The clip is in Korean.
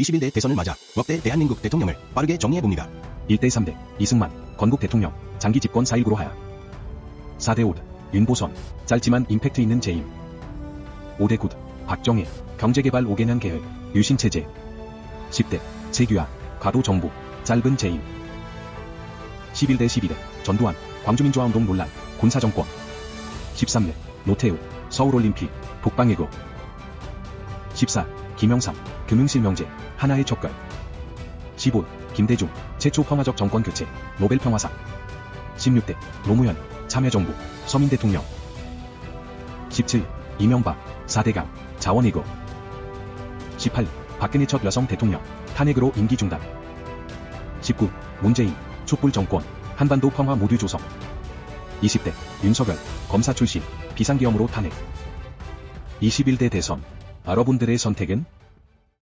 21대 대선을 맞아 역대 대한민국 대통령을 빠르게 정리해봅니다. 1대 3대 이승만 건국 대통령 장기 집권 4.19로 하야. 4대 5대 윤보선 짧지만 임팩트 있는 재임. 5대 9대 박정희 경제개발 5개년 계획 유신체제. 10대 세규하 가도 정부 짧은 재임. 11대 12대 전두환 광주민주화운동 논란 군사정권. 13대 노태우 서울올림픽 북방예고. 14 김영삼 금융실명제 하나의 젓갈 15 김대중 최초 평화적 정권 교체 노벨 평화상. 16대 노무현 참여정부 서민 대통령. 17 이명박 4대강 자원이고 18 박근혜 첫 여성 대통령 탄핵으로 임기 중단. 19 문재인 촛불 정권 한반도 평화 모두 조성. 20대 윤석열 검사 출신 비상계엄으로 탄핵. 21대 대선 여러분들의 선택은